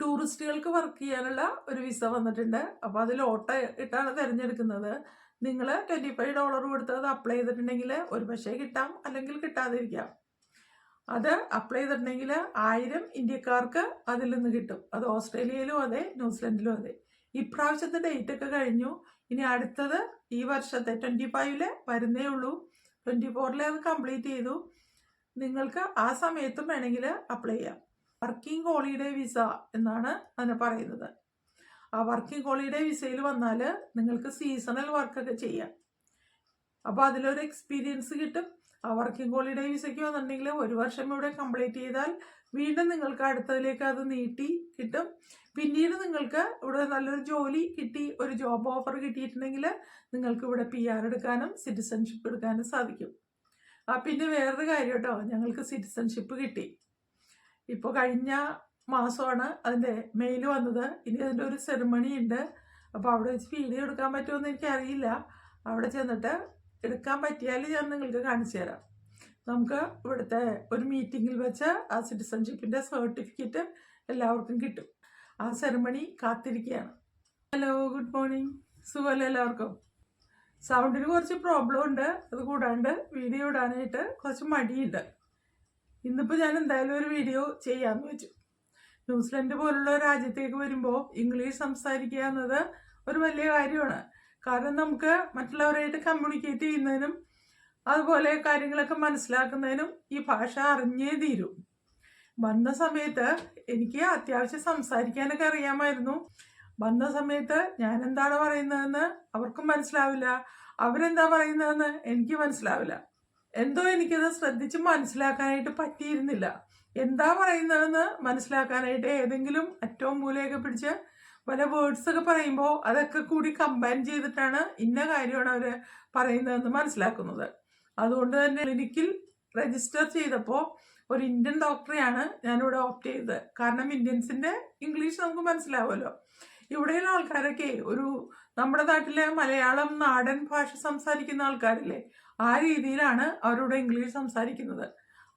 ടൂറിസ്റ്റുകൾക്ക് വർക്ക് ചെയ്യാനുള്ള ഒരു വിസ വന്നിട്ടുണ്ട്. അപ്പോൾ അതിൽ ഓട്ട ഇട്ടാണ് തിരഞ്ഞെടുക്കുന്നത്. നിങ്ങൾ ട്വന്റി ഫൈവ് ഡോളർ കൊടുത്ത് അത് അപ്ലൈ ചെയ്തിട്ടുണ്ടെങ്കിൽ ഒരു പക്ഷേ കിട്ടാം അല്ലെങ്കിൽ കിട്ടാതിരിക്കാം. അത് അപ്ലൈ ചെയ്തിട്ടുണ്ടെങ്കിൽ ആയിരം ഇന്ത്യക്കാർക്ക് അതിൽ നിന്ന് കിട്ടും. അത് ഓസ്ട്രേലിയയിലും അതെ ന്യൂസിലൻഡിലും അതെ. ഇപ്രാവശ്യത്തെ ഡേറ്റ് ഒക്കെ കഴിഞ്ഞു. ഇനി അടുത്തത് ഈ വർഷത്തെ ട്വന്റി ഫൈവിൽ വരുന്നേ ഉള്ളൂ. ട്വന്റി ഫോറിലെ അത് കംപ്ലീറ്റ് ചെയ്തു. നിങ്ങൾക്ക് ആ സമയത്തും വേണമെങ്കിൽ അപ്ലൈ ചെയ്യാം. വർക്കിംഗ് ഹോളിഡേ വിസ എന്നാണ് അതിനെ പറയുന്നത്. ആ വർക്കിംഗ് ഹോളിഡേ വിസയിൽ വന്നാൽ നിങ്ങൾക്ക് സീസണൽ വർക്കൊക്കെ ചെയ്യാം. അപ്പോൾ അതിലൊരു എക്സ്പീരിയൻസ് കിട്ടും. ആ വർക്കിംഗ് ഹോളിഡേ വിസയ്ക്ക് വന്നിട്ടുണ്ടെങ്കിൽ ഒരു വർഷം ഇവിടെ കംപ്ലീറ്റ് ചെയ്താൽ വീണ്ടും നിങ്ങൾക്ക് അടുത്തതിലേക്ക് അത് നീട്ടി കിട്ടും. പിന്നീട് നിങ്ങൾക്ക് ഇവിടെ നല്ലൊരു ജോലി കിട്ടി ഒരു ജോബ് ഓഫർ കിട്ടിയിട്ടുണ്ടെങ്കിൽ നിങ്ങൾക്ക് ഇവിടെ പി ആർ എടുക്കാനും സിറ്റിസൺഷിപ്പ് എടുക്കാനും സാധിക്കും. ആ പിന്നെ വേറൊരു കാര്യം കേട്ടോ ഞങ്ങൾക്ക് സിറ്റിസൺഷിപ്പ് കിട്ടി. ഇപ്പോൾ കഴിഞ്ഞ മാസമാണ് അതിന്റെ മെയിൽ വന്നത്. ഇനി അതിന്റെ ഒരു സെറിമണി ഉണ്ട്. അപ്പോൾ അവിടെ വെച്ച് വീഡിയോ എടുക്കാൻ പറ്റുമെന്ന് എനിക്കറിയില്ല. അവിടെ ചെന്നിട്ട് എടുക്കാൻ പറ്റിയാൽ ഞാൻ നിങ്ങൾക്ക് കാണിച്ചു തരാം. നമുക്ക് ഇവിടുത്തെ ഒരു മീറ്റിങ്ങിൽ വെച്ച് ആ സിറ്റിസൺഷിപ്പിന്റെ സർട്ടിഫിക്കറ്റ് എല്ലാവർക്കും കിട്ടും. ആ സെറിമണി കാത്തിരിക്കുകയാണ്. ഹലോ ഗുഡ് മോർണിംഗ് സുഖമല്ലേ എല്ലാവർക്കും? സൗണ്ടിന് കുറച്ച് പ്രോബ്ലം ഉണ്ട്. അത് കൂടാണ്ട് വീഡിയോ ഇടാനായിട്ട് കുറച്ച് മടിയുണ്ട്. ഇന്നിപ്പോൾ ഞാൻ എന്തായാലും ഒരു വീഡിയോ ചെയ്യാമെന്ന് വെച്ചു. ന്യൂസിലൻഡ് പോലുള്ള രാജ്യത്തേക്ക് വരുമ്പോൾ ഇംഗ്ലീഷ് സംസാരിക്കുക എന്നത് ഒരു വലിയ കാര്യമാണ്. കാരണം നമുക്ക് മറ്റുള്ളവരായിട്ട് കമ്മ്യൂണിക്കേറ്റ് ചെയ്യുന്നതിനും അതുപോലെ കാര്യങ്ങളൊക്കെ മനസ്സിലാക്കുന്നതിനും ഈ ഭാഷ അറിഞ്ഞേ തീരും. വന്ന സമയത്ത് എനിക്ക് അത്യാവശ്യം സംസാരിക്കാനൊക്കെ അറിയാമായിരുന്നു. വന്ന സമയത്ത് ഞാൻ എന്താണ് പറയുന്നതെന്ന് അവർക്കും മനസ്സിലാവില്ല. അവരെന്താ പറയുന്നതെന്ന് എനിക്ക് മനസ്സിലാവില്ല. എന്തോ എനിക്കത് ശ്രദ്ധിച്ച് മനസ്സിലാക്കാനായിട്ട് പറ്റിയിരുന്നില്ല. എന്താ പറയുന്നതെന്ന് മനസ്സിലാക്കാനായിട്ട് ഏതെങ്കിലും ഏറ്റവും മൂലയൊക്കെ പിടിച്ച് പല വേർഡ്സ് ഒക്കെ പറയുമ്പോൾ അതൊക്കെ കൂടി കമ്പൈൻ ചെയ്തിട്ടാണ് ഇന്ന കാര്യമാണ് അവർ പറയുന്നതെന്ന് മനസ്സിലാക്കുന്നത്. അതുകൊണ്ട് തന്നെ ക്ലിനിക്കിൽ രജിസ്റ്റർ ചെയ്തപ്പോൾ ഒരു ഇന്ത്യൻ ഡോക്ടറെയാണ് ഞാനിവിടെ ഓപ്റ്റ് ചെയ്തത്. കാരണം ഇന്ത്യൻസിന്റെ ഇംഗ്ലീഷ് നമുക്ക് മനസ്സിലാവുമല്ലോ. ഇവിടെയുള്ള ആൾക്കാരൊക്കെ ഒരു നമ്മുടെ നാട്ടിലെ മലയാളം നാടൻ ഭാഷ സംസാരിക്കുന്ന ആൾക്കാരില്ലേ ആ രീതിയിലാണ് അവരോട് ഇംഗ്ലീഷ് സംസാരിക്കുന്നത്.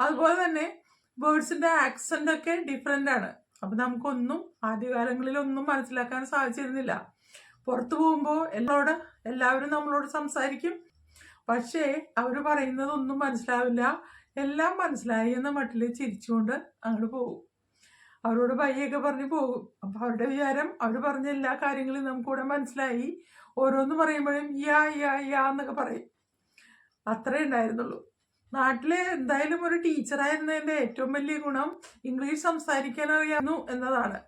അതുപോലെ തന്നെ വേർഡ്സിന്റെ ആക്സെന്റ് ഒക്കെ ഡിഫറെന്റ് ആണ്. അപ്പം നമുക്കൊന്നും ആദ്യകാലങ്ങളിലൊന്നും മനസ്സിലാക്കാൻ സാധിച്ചിരുന്നില്ല. പുറത്തു പോകുമ്പോൾ എല്ലാവരോട് എല്ലാവരും നമ്മളോട് സംസാരിക്കും. പക്ഷേ അവർ പറയുന്നതൊന്നും മനസ്സിലാവില്ല. എല്ലാം മനസ്സിലായി എന്ന മട്ടിൽ ചിരിച്ചുകൊണ്ട് അങ്ങോട്ട് പോകും. അവരോട് പയ്യൊക്കെ പറഞ്ഞു പോകും. അപ്പം അവരുടെ വിചാരം അവർ പറഞ്ഞ എല്ലാ കാര്യങ്ങളും നമുക്കിവിടെ മനസ്സിലായി. ഓരോന്ന് പറയുമ്പോഴും യാ യാ യാ എന്നൊക്കെ പറയും. അത്രേ ഉണ്ടായിരുന്നുള്ളൂ. നാട്ടിലെ എന്തായാലും ഒരു ടീച്ചറായിരുന്നതിന്റെ ഏറ്റവും വലിയ ഗുണം ഇംഗ്ലീഷ് സംസാരിക്കാൻ അറിയാവുന്നു എന്നതാണ്.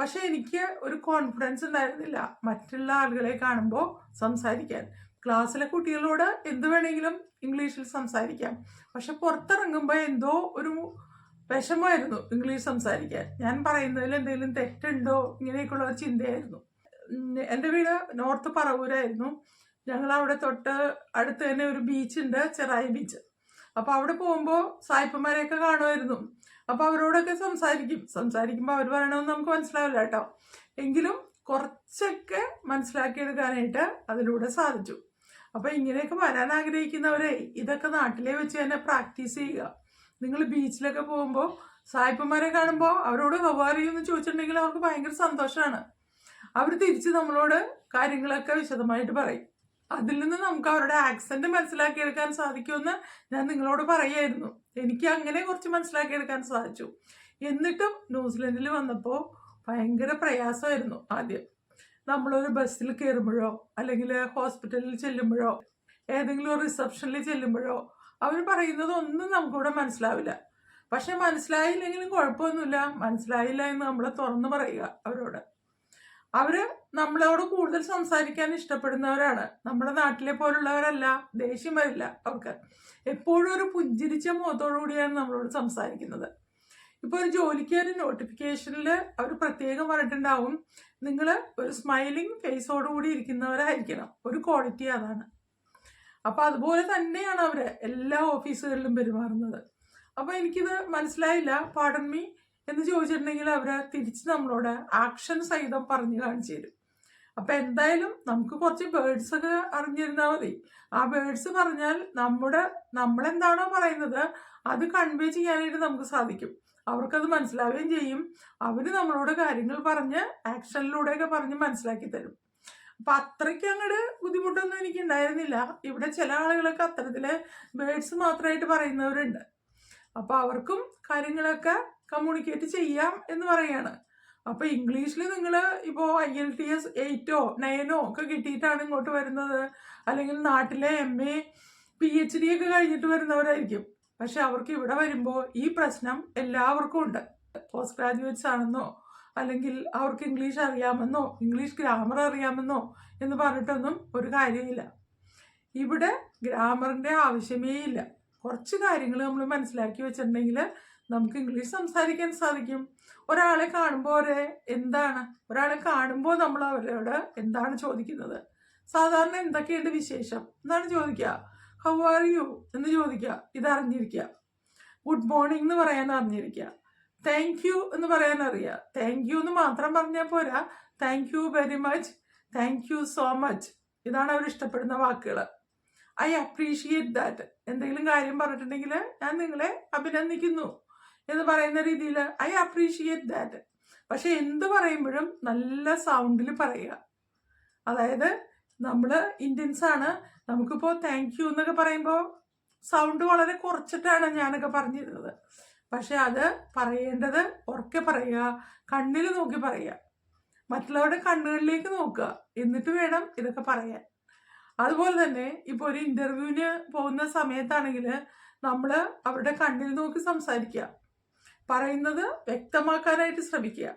പക്ഷെ എനിക്ക് ഒരു കോൺഫിഡൻസ് ഉണ്ടായിരുന്നില്ല മറ്റുള്ള ആളുകളെ കാണുമ്പോൾ സംസാരിക്കാൻ. ക്ലാസ്സിലെ കുട്ടികളോട് എന്ത് വേണമെങ്കിലും ഇംഗ്ലീഷിൽ സംസാരിക്കാം. പക്ഷെ പുറത്തിറങ്ങുമ്പോൾ എന്തോ ഒരു വിഷമമായിരുന്നു ഇംഗ്ലീഷ് സംസാരിക്കാൻ. ഞാൻ പറയുന്നതിൽ എന്തെങ്കിലും തെറ്റുണ്ടോ? ഇങ്ങനെയൊക്കെയുള്ള ഒരു ചിന്തയായിരുന്നു. എന്റെ വീട് നോർത്ത് പറവൂരായിരുന്നു. ഞങ്ങൾ അവിടെ തൊട്ട് അടുത്ത് തന്നെ ഒരു ബീച്ചുണ്ട് ചെറായി ബീച്ച്. അപ്പോൾ അവിടെ പോകുമ്പോൾ സായിപ്പന്മാരെയൊക്കെ കാണുമായിരുന്നു. അപ്പോൾ അവരോടൊക്കെ സംസാരിക്കും. സംസാരിക്കുമ്പോൾ അവർ പറയണമെന്ന് നമുക്ക് മനസ്സിലാവില്ല കേട്ടോ. എങ്കിലും കുറച്ചൊക്കെ മനസ്സിലാക്കിയെടുക്കാനായിട്ട് അതിലൂടെ സാധിച്ചു. അപ്പോൾ ഇങ്ങനെയൊക്കെ വരാൻ ആഗ്രഹിക്കുന്നവരെ ഇതൊക്കെ നാട്ടിലെ വെച്ച് തന്നെ പ്രാക്ടീസ് ചെയ്യുക. നിങ്ങൾ ബീച്ചിലൊക്കെ പോകുമ്പോൾ സായിപ്പന്മാരെ കാണുമ്പോൾ അവരോട് ഹവാറിയെന്ന് ചോദിച്ചിട്ടുണ്ടെങ്കിൽ അവർക്ക് ഭയങ്കര സന്തോഷമാണ് അവർ തിരിച്ച് നമ്മളോട് കാര്യങ്ങളൊക്കെ വിശദമായിട്ട് പറയും. അതിൽ നിന്ന് നമുക്ക് അവരുടെ ആക്സെന്റ് മനസ്സിലാക്കിയെടുക്കാൻ സാധിക്കുമെന്ന് ഞാൻ നിങ്ങളോട് പറയായിരുന്നു. എനിക്ക് അങ്ങനെ കുറച്ച് മനസ്സിലാക്കിയെടുക്കാൻ സാധിച്ചു. എന്നിട്ടും ന്യൂസിലൻഡിൽ വന്നപ്പോൾ ഭയങ്കര പ്രയാസമായിരുന്നു ആദ്യം. നമ്മളൊരു ബസ്സിൽ കയറുമ്പോഴോ അല്ലെങ്കിൽ ഹോസ്പിറ്റലിൽ ചെല്ലുമ്പോഴോ ഏതെങ്കിലും ഒരു റിസപ്ഷനിൽ ചെല്ലുമ്പോഴോ അവർ പറയുന്നത് ഒന്നും നമുക്കിവിടെ മനസ്സിലാവില്ല. പക്ഷെ മനസ്സിലായില്ലെങ്കിലും കുഴപ്പമൊന്നുമില്ല. മനസ്സിലായില്ല എന്ന് നമ്മൾ തുറന്നു പറയുക അവരോട്. അവർ നമ്മളോട് കൂടുതൽ സംസാരിക്കാൻ ഇഷ്ടപ്പെടുന്നവരാണ്. നമ്മുടെ നാട്ടിലെ പോലുള്ളവരല്ല. ദേഷ്യം വരില്ല അവർക്ക്. എപ്പോഴും ഒരു പുഞ്ചിരിച്ച മുഖത്തോടു കൂടിയാണ് നമ്മളോട് സംസാരിക്കുന്നത്. ഇപ്പോൾ ഒരു ജോലിക്ക് ഒരു നോട്ടിഫിക്കേഷനിൽ അവർ പ്രത്യേകം പറഞ്ഞിട്ടുണ്ടാവും. നിങ്ങൾ ഒരു സ്മൈലിംഗ് ഫേസോടുകൂടി ഇരിക്കുന്നവരായിരിക്കണം. ഒരു ക്വാളിറ്റി അതാണ് അപ്പോൾ അതുപോലെ തന്നെയാണ് അവർ എല്ലാ ഓഫീസുകളിലും പെരുമാറുന്നത്. അപ്പൊ എനിക്കിത് മനസ്സിലായില്ല. പാടൻ മീ എന്ന് ചോദിച്ചിട്ടുണ്ടെങ്കിൽ അവർ തിരിച്ച് നമ്മളോട് ആക്ഷൻ സഹിതം പറഞ്ഞു കാണിച്ചു തരും. അപ്പൊ എന്തായാലും നമുക്ക് കുറച്ച് ബേർഡ്സ് ഒക്കെ അറിഞ്ഞിരുന്നാൽ മതി. ആ ബേർഡ്സ് പറഞ്ഞാൽ നമ്മുടെ നമ്മളെന്താണോ പറയുന്നത് അത് കൺവേ ചെയ്യാനായിട്ട് നമുക്ക് സാധിക്കും. അവർക്കത് മനസ്സിലാവുകയും ചെയ്യും. അവർ നമ്മളോട് കാര്യങ്ങൾ പറഞ്ഞ് ആക്ഷനിലൂടെയൊക്കെ പറഞ്ഞ് മനസ്സിലാക്കി തരും. അപ്പൊ അത്രയ്ക്ക് അങ്ങോട്ട് ബുദ്ധിമുട്ടൊന്നും എനിക്ക് ഉണ്ടായിരുന്നില്ല ഇവിടെ ചില ആളുകളൊക്കെ അത്തരത്തിൽ ബേഡ്സ് മാത്രമായിട്ട് പറയുന്നവരുണ്ട്. അപ്പൊ അവർക്കും കാര്യങ്ങളൊക്കെ കമ്മ്യൂണിക്കേറ്റ് ചെയ്യാം എന്ന് പറയാണ്. അപ്പൊ ഇംഗ്ലീഷിൽ നിങ്ങൾ ഇപ്പോൾ ഐ എൽ ടി എസ് എയ്റ്റോ നയനോ ഒക്കെ കിട്ടിയിട്ടാണ് ഇങ്ങോട്ട് വരുന്നത്. അല്ലെങ്കിൽ നാട്ടിലെ M A P H D ഒക്കെ കഴിഞ്ഞിട്ട് വരുന്നവരായിരിക്കും. പക്ഷെ അവർക്ക് ഇവിടെ വരുമ്പോൾ ഈ പ്രശ്നം എല്ലാവർക്കും ഉണ്ട്. പോസ്റ്റ് ഗ്രാജുവേറ്റ്സ് ആണെന്നോ അല്ലെങ്കിൽ അവർക്ക് ഇംഗ്ലീഷ് അറിയാമെന്നോ ഇംഗ്ലീഷ് ഗ്രാമർ അറിയാമെന്നോ എന്ന് പറഞ്ഞിട്ടൊന്നും ഒരു കാര്യമില്ല. ഇവിടെ ഗ്രാമറിന്റെ ആവശ്യമേ ഇല്ല. കുറച്ച് കാര്യങ്ങൾ നമ്മൾ മനസ്സിലാക്കി വെച്ചിട്ടുണ്ടെങ്കിൽ നമുക്ക് ഇംഗ്ലീഷ് സംസാരിക്കാൻ സാധിക്കും. ഒരാളെ കാണുമ്പോൾ ഒരേ എന്താണ് ഒരാളെ കാണുമ്പോൾ നമ്മൾ അവരോട് എന്താണ് ചോദിക്കുന്നത്? സാധാരണ എന്തൊക്കെയുണ്ട് വിശേഷം? എന്താണ് ചോദിക്കുക. ഹൗ ആർ യു എന്ന് ചോദിക്കുക. ഇത് അറിഞ്ഞിരിക്കുക ഗുഡ് മോർണിംഗ് എന്ന് പറയാൻ അറിഞ്ഞിരിക്കുക. താങ്ക് യു എന്ന് പറയാൻ അറിയാം. താങ്ക് യു എന്ന് മാത്രം പറഞ്ഞാൽ പോരാ. Thank you very much thank you so much ഇതാണ് അവർ ഇഷ്ടപ്പെടുന്ന വാക്കുകൾ ഐ അപ്രീഷിയേറ്റ് ദാറ്റ് എന്തെങ്കിലും കാര്യം പറഞ്ഞിട്ടുണ്ടെങ്കിൽ ഞാൻ നിങ്ങളെ അഭിനന്ദിക്കുന്നു എന്ന് പറയുന്ന രീതിയിൽ ഐ അപ്രീഷിയേറ്റ് ദാറ്റ് പക്ഷെ എന്ത് പറയുമ്പോഴും നല്ല സൗണ്ടിൽ പറയുക. അതായത് നമ്മൾ ഇന്ത്യൻസ് ആണ്. നമുക്കിപ്പോൾ താങ്ക് യു എന്നൊക്കെ പറയുമ്പോൾ സൗണ്ട് വളരെ കുറച്ചിട്ടാണ് ഞാനൊക്കെ പറഞ്ഞിരുന്നത്. പക്ഷെ അത് പറയേണ്ടത് ഉറക്കെ പറയുക കണ്ണിൽ നോക്കി പറയുക. മറ്റുള്ളവരുടെ കണ്ണുകളിലേക്ക് നോക്കുക. എന്നിട്ട് വേണം ഇതൊക്കെ പറയാൻ. അതുപോലെ തന്നെ ഇപ്പോൾ ഒരു ഇന്റർവ്യൂവിന് പോകുന്ന സമയത്താണെങ്കിൽ നമ്മൾ അവരുടെ കണ്ണിൽ നോക്കി സംസാരിക്കുക. പറയുന്നത് വ്യക്തമാക്കാനായിട്ട് ശ്രമിക്കുക.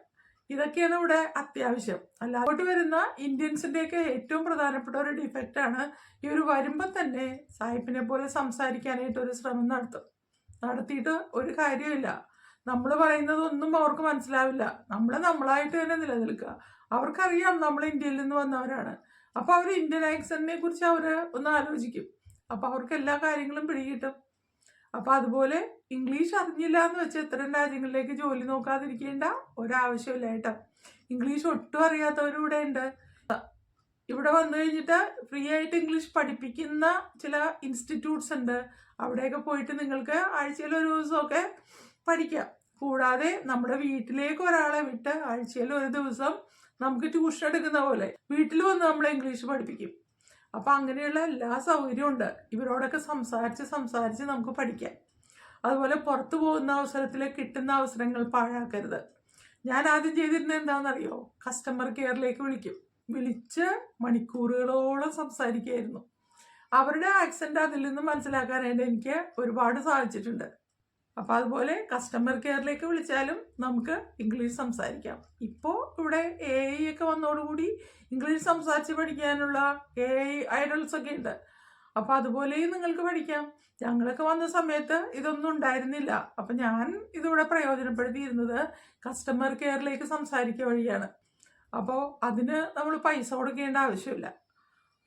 ഇതൊക്കെയാണ് ഇവിടെ അത്യാവശ്യം. അല്ലാതെ വരുന്ന ഇന്ത്യൻസിന്റെയൊക്കെ ഏറ്റവും പ്രധാനപ്പെട്ട ഒരു ഡിഫക്റ്റാണ് ഈ ഒരു വരുമ്പോൾ തന്നെ സാഹിബിനെ പോലെ സംസാരിക്കാനായിട്ട് ഒരു ശ്രമം നടത്തും നടത്തിയിട്ട് ഒരു കാര്യമില്ല നമ്മൾ പറയുന്നതൊന്നും അവർക്ക് മനസ്സിലാവില്ല. നമ്മൾ നമ്മളായിട്ട് തന്നെ നിലനിൽക്കുക. അവർക്കറിയാം നമ്മൾ ഇന്ത്യയിൽ നിന്ന് വന്നവരാണ്. അപ്പോൾ അവർ ഇന്ത്യൻ ആക്സന്റിനെ കുറിച്ച് അവർ ഒന്ന് ആലോചിക്കും. അപ്പോൾ അവർക്ക് എല്ലാ കാര്യങ്ങളും പിടികിട്ടും. അപ്പോൾ അതുപോലെ ഇംഗ്ലീഷ് അറിഞ്ഞില്ല എന്ന് വെച്ച് ഇത്തരം രാജ്യങ്ങളിലേക്ക് ജോലി നോക്കാതിരിക്കേണ്ട ഒരാവശ്യമില്ല കേട്ടോ. ഇംഗ്ലീഷ് ഒട്ടും അറിയാത്തവരും ഇവിടെ ഉണ്ട് ഇവിടെ വന്നു കഴിഞ്ഞിട്ട് ഫ്രീ ആയിട്ട് ഇംഗ്ലീഷ് പഠിപ്പിക്കുന്ന ചില ഇൻസ്റ്റിറ്റ്യൂട്ട്സ് ഉണ്ട്. അവിടെയൊക്കെ പോയിട്ട് നിങ്ങൾക്ക് ആഴ്ചയിൽ ഒരു ദിവസമൊക്കെ പഠിക്കാം. കൂടാതെ നമ്മുടെ വീട്ടിലേക്ക് ഒരാളെ വിട്ട് ആഴ്ചയിൽ ഒരു ദിവസം നമുക്ക് ട്യൂഷൻ എടുക്കുന്ന പോലെ വീട്ടിൽ വന്ന് നമ്മളെ ഇംഗ്ലീഷ് പഠിപ്പിക്കും. അപ്പം അങ്ങനെയുള്ള എല്ലാ സൗകര്യവും ഉണ്ട്. ഇവരോടൊക്കെ സംസാരിച്ച് സംസാരിച്ച് നമുക്ക് പഠിക്കാം. അതുപോലെ പുറത്തു പോകുന്ന അവസരത്തിൽ കിട്ടുന്ന അവസരങ്ങൾ പാഴാക്കരുത്. ഞാൻ ആദ്യം ചെയ്തിരുന്നത് എന്താണെന്നറിയോ? കസ്റ്റമർ കെയറിലേക്ക് വിളിക്കും. വിളിച്ച് മണിക്കൂറുകളോളം സംസാരിക്കുകയായിരുന്നു അവരുടെ ആക്സെന്റ് അതിൽ നിന്ന് മനസ്സിലാക്കാനായിട്ട് എനിക്ക് ഒരുപാട് സാധിച്ചിട്ടുണ്ട്. അപ്പം അതുപോലെ കസ്റ്റമർ കെയറിലേക്ക് വിളിച്ചാലും നമുക്ക് ഇംഗ്ലീഷ് സംസാരിക്കാം. ഇപ്പോൾ ഇവിടെ എ ഐ ഒക്കെ വന്നതോടുകൂടി ഇംഗ്ലീഷ് സംസാരിച്ച് പഠിക്കാനുള്ള എ ഐ ഐഡൽസ് ഒക്കെ ഉണ്ട്. അപ്പം അതുപോലെയും നിങ്ങൾക്ക് പഠിക്കാം. ഞങ്ങളൊക്കെ വന്ന സമയത്ത് ഇതൊന്നും ഉണ്ടായിരുന്നില്ല. അപ്പം ഞാൻ ഇതിവിടെ പ്രയോജനപ്പെടുത്തിയിരുന്നത് കസ്റ്റമർ കെയറിലേക്ക് സംസാരിക്കുക വഴിയാണ്. അപ്പോൾ അതിന് നമ്മൾ പൈസ കൊടുക്കേണ്ട ആവശ്യമില്ല.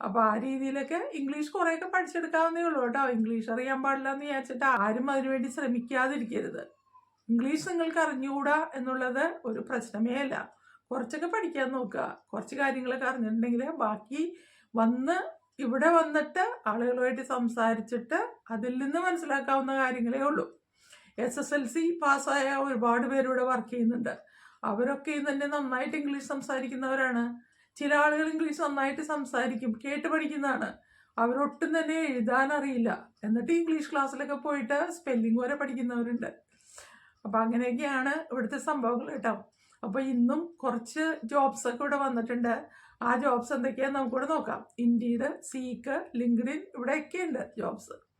അപ്പോൾ ആ രീതിയിലൊക്കെ ഇംഗ്ലീഷ് കുറേയൊക്കെ പഠിച്ചെടുക്കാവുന്നേ ഉള്ളൂ കേട്ടോ. ഇംഗ്ലീഷ് അറിയാൻ പാടില്ല എന്ന് വിചാരിച്ചിട്ട് ആരും അതിനുവേണ്ടി ശ്രമിക്കാതിരിക്കരുത്. ഇംഗ്ലീഷ് നിങ്ങൾക്ക് അറിഞ്ഞുകൂടാ എന്നുള്ളത് ഒരു പ്രശ്നമേ അല്ല. കുറച്ചൊക്കെ പഠിക്കാൻ നോക്കുക. കുറച്ച് കാര്യങ്ങളൊക്കെ അറിഞ്ഞിട്ടുണ്ടെങ്കിൽ ബാക്കി വന്ന് ഇവിടെ വന്നിട്ട് ആളുകളുമായിട്ട് സംസാരിച്ചിട്ട് അതിൽ നിന്ന് മനസ്സിലാക്കാവുന്ന കാര്യങ്ങളേ ഉള്ളൂ. എസ് എസ് എൽ സി പാസ്സായ ഒരുപാട് പേരിവിടെ വർക്ക് ചെയ്യുന്നുണ്ട്. അവരൊക്കെ തന്നെ നന്നായിട്ട് ഇംഗ്ലീഷ് സംസാരിക്കുന്നവരാണ്. ചില ആളുകൾ ഇംഗ്ലീഷ് നന്നായിട്ട് സംസാരിക്കും കേട്ട് പഠിക്കുന്നതാണ്. അവരൊട്ടും തന്നെ എഴുതാൻ അറിയില്ല എന്നിട്ട് ഇംഗ്ലീഷ് ക്ലാസ്സിലൊക്കെ പോയിട്ട് സ്പെല്ലിംഗ് വരെ പഠിക്കുന്നവരുണ്ട്. അപ്പം അങ്ങനെയൊക്കെയാണ് ഇവിടുത്തെ സംഭവങ്ങൾ കേട്ടോ. അപ്പോൾ ഇന്നും കുറച്ച് ജോബ്സ് ഒക്കെ ഇവിടെ വന്നിട്ടുണ്ട്. ആ ജോബ്സ് എന്തൊക്കെയാണെന്ന് നമുക്കിവിടെ നോക്കാം. ഇൻഡീഡ് സീക്ക് ലിങ്ക്ഡിൻ ഇവിടെയൊക്കെ ഉണ്ട് ജോബ്സ്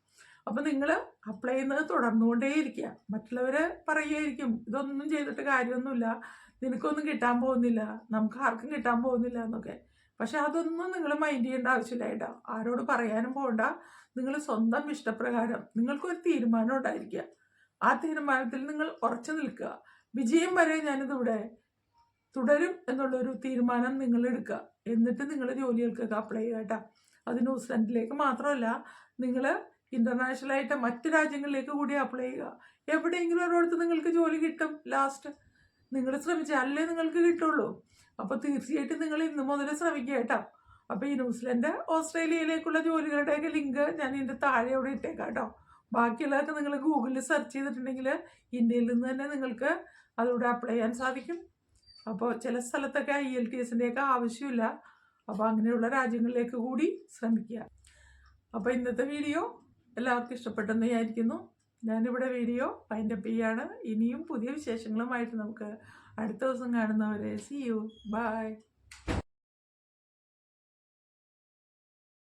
അപ്പം നിങ്ങൾ അപ്ലൈ ചെയ്യുന്നത് തുടർന്നുകൊണ്ടേയിരിക്കുക മറ്റുള്ളവർ പറയുമായിരിക്കും ഇതൊന്നും ചെയ്തിട്ട് കാര്യമൊന്നുമില്ല. നിനക്കൊന്നും കിട്ടാൻ പോകുന്നില്ല. നമുക്ക് ആർക്കും കിട്ടാൻ പോകുന്നില്ല എന്നൊക്കെ. പക്ഷെ അതൊന്നും നിങ്ങൾ മൈൻഡ് ചെയ്യേണ്ട ആവശ്യമില്ല കേട്ടോ. ആരോട് പറയാനും പോകണ്ട നിങ്ങൾ സ്വന്തം ഇഷ്ടപ്രകാരം നിങ്ങൾക്കൊരു തീരുമാനം ഉണ്ടായിരിക്കുക ആ തീരുമാനത്തിൽ നിങ്ങൾ ഉറച്ചു നിൽക്കുക. വിജയം വരെ ഞാനിതിവിടെ തുടരും എന്നുള്ളൊരു തീരുമാനം നിങ്ങൾ എടുക്കുക. എന്നിട്ട് നിങ്ങൾ ജോലികൾക്കൊക്കെ അപ്ലൈ ചെയ്യുക കേട്ടോ. അത് ന്യൂസിലൻഡിലേക്ക് മാത്രമല്ല നിങ്ങൾ ഇന്റർനാഷണലായിട്ട് മറ്റ് രാജ്യങ്ങളിലേക്ക് കൂടി അപ്ലൈ ചെയ്യുക. എവിടെയെങ്കിലും ഒരിടത്ത് നിങ്ങൾക്ക് ജോലി കിട്ടും. ലാസ്റ്റ് നിങ്ങൾ ശ്രമിച്ചാലേ നിങ്ങൾക്ക് കിട്ടുള്ളൂ. അപ്പോൾ തീർച്ചയായിട്ടും നിങ്ങൾ ഇന്ന് മുതൽ ശ്രമിക്കുക കേട്ടോ. അപ്പോൾ ഈ ന്യൂസിലൻഡ് ഓസ്ട്രേലിയയിലേക്കുള്ള ജോലികളുടെയൊക്കെ ലിങ്ക് ഞാൻ ഇതിന്റെ താഴെ അവിടെ ഇട്ടേക്കാം കേട്ടോ. ബാക്കിയുള്ളതൊക്കെ നിങ്ങൾ ഗൂഗിളിൽ സെർച്ച് ചെയ്തിട്ടുണ്ടെങ്കിൽ ഇന്ത്യയിൽ നിന്ന് തന്നെ നിങ്ങൾക്ക് അതിലൂടെ അപ്ലൈ ചെയ്യാൻ സാധിക്കും. അപ്പോൾ ചില സ്ഥലത്തൊക്കെ ഐ എൽ ടി എസിന്റെയൊക്കെ ആവശ്യമില്ല. അപ്പോൾ അങ്ങനെയുള്ള രാജ്യങ്ങളിലേക്ക് കൂടി ശ്രമിക്കുക. അപ്പോൾ ഇന്നത്തെ വീഡിയോ എല്ലാവർക്കും ഇഷ്ടപ്പെട്ടെന്ന് വിചാരിക്കുന്നു. ഞാനിവിടെ വീഡിയോ വൈൻഡപ്പ് ചെയ്യാണ്. ഇനിയും പുതിയ വിശേഷങ്ങളുമായിട്ട് നമുക്ക് അടുത്ത ദിവസം കാണുന്നവരെ. C U by